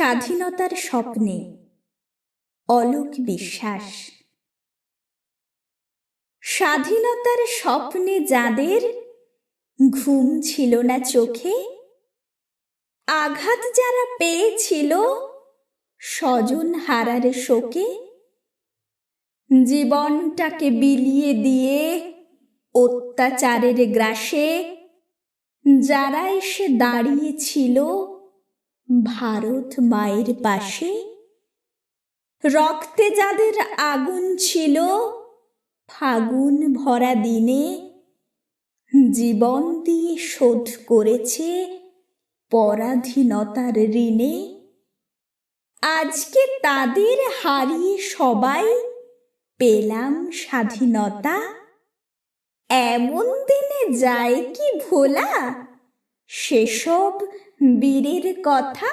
স্বাধীনতার স্বপ্নে অলোক বিশ্বাস। স্বাধীনতার স্বপ্নে যাদের ঘুম ছিল না চোখে, আঘাত যারা পেয়েছিল স্বজন হারার শোকে, জীবনটাকে বিলিয়ে দিয়ে অত্যাচারের গ্রাসে যারা এসে দাঁড়িয়েছিল ভারত মায়ের পাশে? রক্তে যাদের আগুন ছিল, ফাগুন ভরা দিনে জীবন দিয়ে শোধ করেছে পরাধীনতার ঋণে। আজকে তাদের হারিয়ে সবাই পেলাম স্বাধীনতা। এমন দিনে যায় কি ভোলা? সেসব বীরের কথা